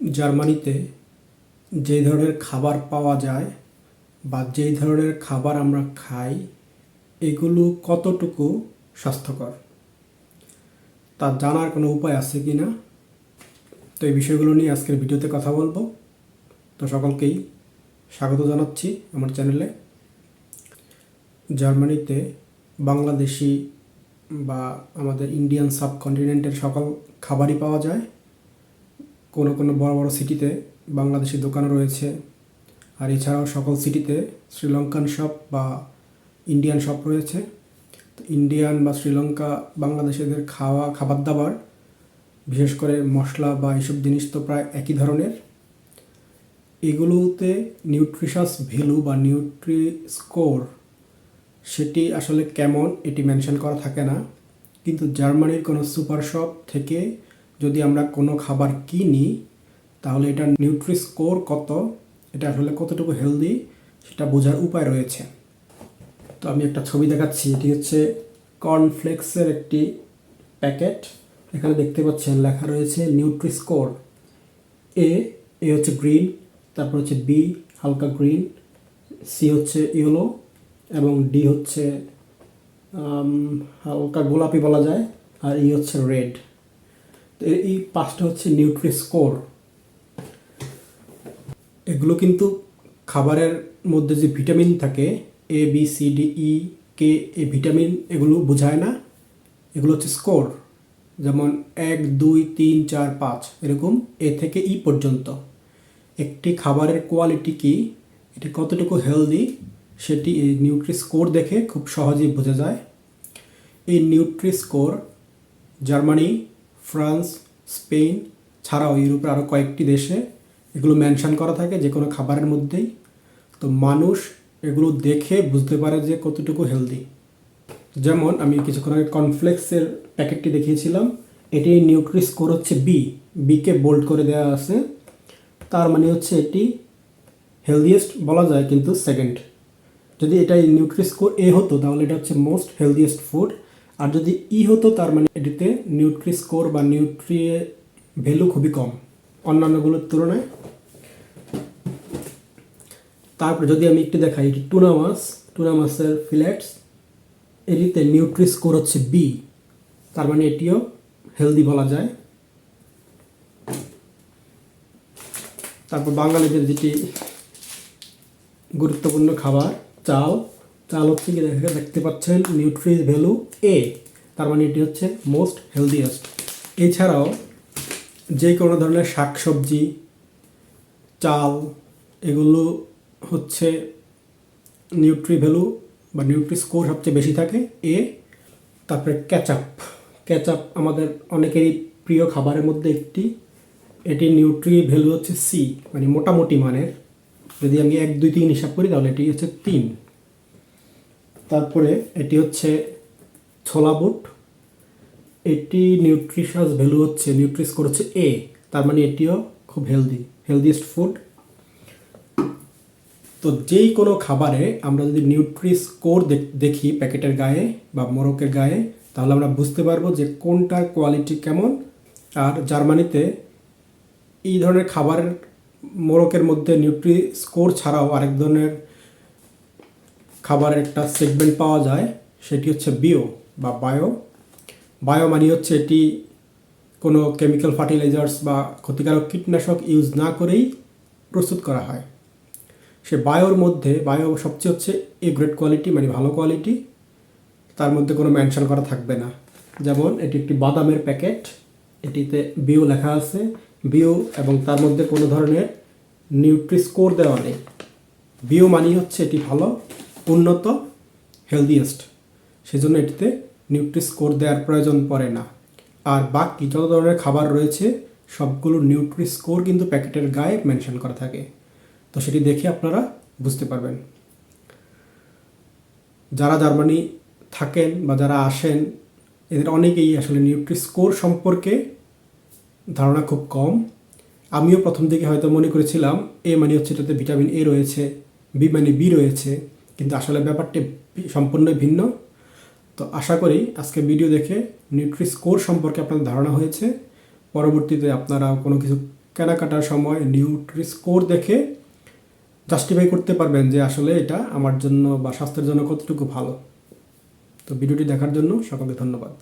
জার্মানিতে যে ধরনের খাবার পাওয়া যায় বা যেই ধরনের খাবার আমরা খাই, এগুলো কতটুকু স্বাস্থ্যকর? তা জানার কোনো উপায় আছে কি না? তো এই বিষয়গুলো নিয়ে আজকের ভিডিওতে কথা বলব। তো সকলকেই স্বাগত জানাচ্ছি আমার চ্যানেলে। জার্মানিতে বাংলাদেশি বা আমাদের ইন্ডিয়ান সাবকন্টিনেন্টের সকল খাবারই পাওয়া যায়। কোনো কোনো বড় বড় সিটিতে বাংলাদেশি দোকানও রয়েছে। আর এছাড়াও সকল সিটিতে শ্রীলঙ্কান শপ বা ইন্ডিয়ান শপ রয়েছে। তো ইন্ডিয়ান বা শ্রীলঙ্কা বাংলাদেশিদের খাওয়া খাবার দাবার বিশেষ করে মশলা বা এইসব জিনিস তো প্রায় একই ধরনের। এগুলোতে নিউট্রিশাস ভ্যালু বা নিউট্রি স্কোর সেটি আসলে কেমন এটি মেনশন করা থাকে না। কিন্তু জার্মানির কোনো সুপার শপ থেকে যদি আমরা কোনো খাবার কিনি, তাহলে এটা নিউট্রি স্কোর কত? এটা আসলে কতটুকু হেলদি সেটা বোঝার উপায় রয়েছে। তো আমি একটা ছবি দেখাচ্ছি। এটি হচ্ছে কর্নফ্লেক্সের একটি প্যাকেট। এখানে দেখতে পাচ্ছেন লেখা রয়েছে নিউট্রি স্কোর এ এ হচ্ছে গ্রিন তারপর হচ্ছে বি হালকা গ্রিন সি হচ্ছে ইয়েলো এবং ডি হচ্ছে হালকা গোলাপি বলা যায়, আর ই হচ্ছে রেড এই পাঁচটা হচ্ছে নিউট্রি স্কোর। এগুলো কিন্তু খাবারের মধ্যে যে ভিটামিন থাকে A B C D E K A vitamin এগুলো বোঝায় না। এগুলো হচ্ছে স্কোর। যেমন এক, দুই, তিন, চার, পাঁচ, এরকম এ থেকে ই পর্যন্ত। একটি খাবারের কোয়ালিটি কি, এটি কতটুকু হেলদি, সেটি এই নিউট্রি স্কোর দেখে খুব সহজেই বোঝা যায়। এই nutri score Germany France, Spain, ছাড়াও ইউরোপের আরও কয়েকটি দেশে এগুলো মেনশন করা থাকে যে কোনো খাবারের মধ্যেই। তো মানুষ এগুলো দেখে বুঝতে পারে যে কতটুকু হেলদি যেমন আমি কিছুক্ষণ আগে কর্নফ্লেক্সের প্যাকেটটি দেখিয়েছিলাম, এটি নিউট্রি স্কোর হচ্ছে বি বিকে বোল্ড করে দেওয়া আছে। তার মানে হচ্ছে এটি হেলদিয়েস্ট বলা যায় কিন্তু সেকেন্ড যদি এটা নিউট্রি স্কোর এ হতো, তাহলে এটা হচ্ছে মোস্ট হেলদিয়েস্ট ফুড আর যদি ই হতো, তার মানে এটিতে নিউট্রি স্কোর বা নিউট্রি ভ্যালু খুবই কম, অন্যান্যগুলোর তুলনায়। তারপরে যদি আমি একটু দেখাই, এটি টুনা মাছ টুনা মাছের ফিলেটস, এটিতে নিউট্রি স্কোর হচ্ছে বি তার মানে এটিও হেলদি বলা যায়। তারপর বাঙালিদের যেটি গুরুত্বপূর্ণ খাবার, চাল চাল হচ্ছে কি দেখা দেখতে পাচ্ছেন নিউট্রি ভ্যালু এ তার মানে এটি হচ্ছে মোস্ট হেলদিয়েস্ট। এছাড়াও যে কোনো ধরনের শাকসবজি, চাল, এগুলো হচ্ছে নিউট্রি ভ্যালু বা নিউট্রি স্কোর সবচেয়ে বেশি থাকে। এ তারপরে ক্যাচাপ ক্যাচাপ আমাদের অনেকেরই প্রিয় খাবারের মধ্যে একটি। এটি নিউট্রি ভ্যালু হচ্ছে সি মানে মোটামুটি মানের। যদি আমি এক, দুই, তিন হিসাব করি তাহলে এটি হচ্ছে তিন। তারপরে এটি হচ্ছে ছোলা বুট। এটি নিউট্রিশাস ভ্যালু হচ্ছে নিউট্রি স্কোর হচ্ছে এ তার মানে এটিও খুব হেলদি হেলদিয়েস্ট ফুড তো যেই কোনো খাবারে আমরা যদি নিউট্রি স্কোর দেখি প্যাকেটের গায়ে বা মোরকের গায়ে, তাহলে আমরা বুঝতে পারব যে কোনটার কোয়ালিটি কেমন। আর জার্মানিতে এই ধরনের খাবারের মোরকের মধ্যে নিউট্রি স্কোর ছাড়াও আরেক ধরনের খাবারের একটা সেগমেন্ট পাওয়া যায়, সেটি হচ্ছে বিও বা বায়ো বায়ো মানে হচ্ছে এটি কোনো কেমিক্যাল ফার্টিলাইজার্স বা ক্ষতিকারক কীটনাশক ইউজ না করেই প্রস্তুত করা হয়। সে বায়োর মধ্যে বায়ো সবচেয়ে হচ্ছে এ গ্রেড কোয়ালিটি মানে ভালো কোয়ালিটি তার মধ্যে কোনো মেনশন করা থাকবে না। যেমন, এটি একটি বাদামের প্যাকেট এটিতে বিও লেখা আছে। বিও এবং তার মধ্যে কোনো ধরনের নিউট্রি স্কোর দেওয়া নেই। বিও মানি হচ্ছে এটি ভালো। উন্নত হেলদিয়েস্ট সেজন্য এটিতে নিউট্রি স্কোর দেওয়ার প্রয়োজন পড়ে না। আর বাকি যত ধরনের খাবার রয়েছে, সবগুলো নিউট্রি স্কোর কিন্তু প্যাকেটের গায়ে মেনশন করা থাকে। তো সেটি দেখে আপনারা বুঝতে পারবেন। যারা জার্মানি থাকেন বা যারা আসেন, এদের অনেকেই আসলে নিউট্রি স্কোর সম্পর্কে ধারণা খুব কম। আমিও প্রথম দিকে হয়তো মনে করেছিলাম, এ মানে হচ্ছে এটাতে ভিটামিন এ রয়েছে, বি মানে বি রয়েছে। কিন্তু আসলে ব্যাপারটি সম্পূর্ণ ভিন্ন। তো আশা করি আজকে ভিডিও দেখে নিউট্রি স্কোর সম্পর্কে আপনাদের ধারণা হয়েছে। পরবর্তীতে আপনারা কোনো কিছু কেনাকাটার সময় নিউট্রি স্কোর দেখে জাস্টিফাই করতে পারবেন যে আসলে এটা আমার জন্য বা স্বাস্থ্যের জন্য কতটুকু ভালো। তো ভিডিওটি দেখার জন্য সকলকে ধন্যবাদ।